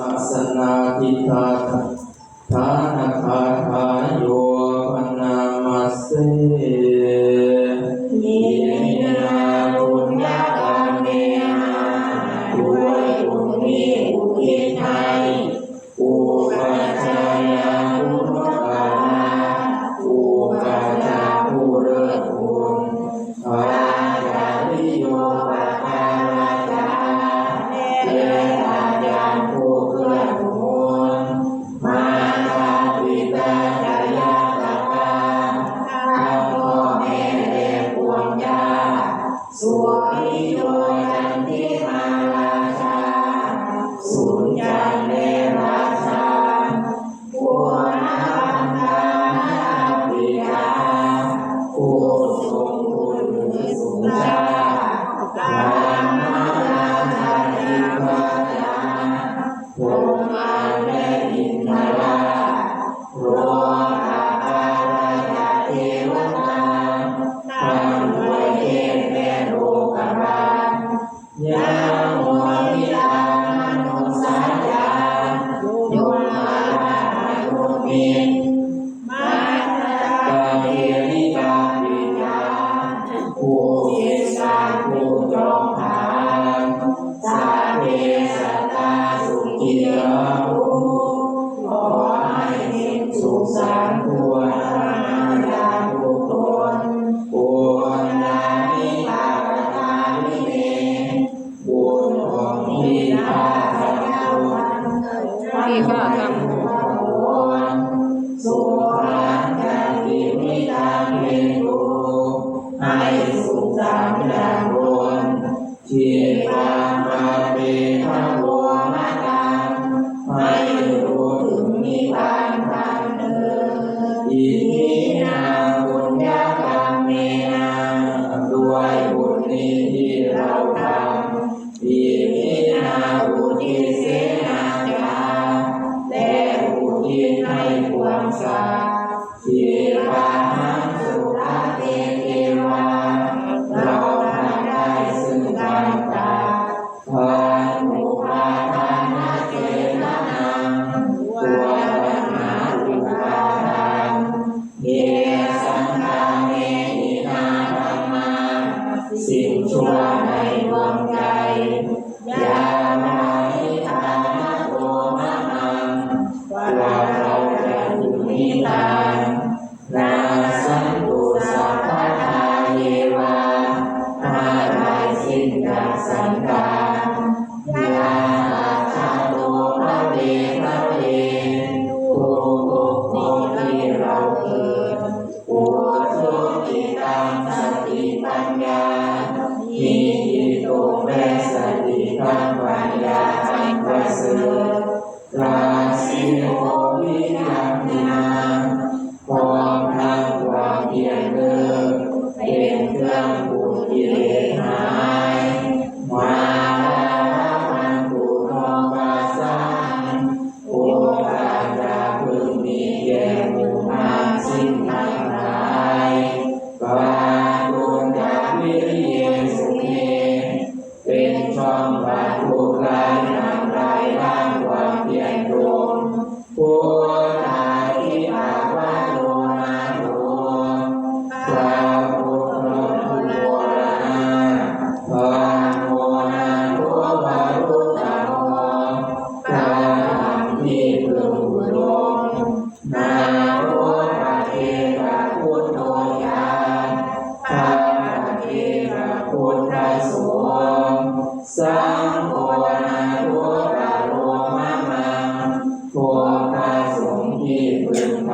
ศาสนาทิทาทานาคาทายโยปนามาเสยินา ว ผู้ยิสาผู้จอมทานสาเวสตตาสุขิยภูขอให้มีสุขสันต์ทั่ว ให้สุขสันต์อย่างบนที่ปามาเปทะโวมาตังให้รู้ถึงนิพพานพันเดินอิทินาบุญญากรรมเมนาด้วยบุญนี้ที่เราทำอิมินาอุทิเสนาจาและอุทิศให้ความสาที เราจะถึงนิพพานนาสันตุสัพพทาเยวาอาลายสิ้นจากสังขายาอาชาโตพระเวพระเวทุกทุกคที่เราเกิดอุทุกิตังสติปัญญามีจิตตและสติธรรมปัญญาอันประเสริฐ กิเลสหายมาลามันตุโนปาสังโอปาจาพึงมีแก่หมู่มาสิ้นทั้งหลายปาตุญญาวิริเยสุเมเป็นช่องบา ฆ์ที่พึง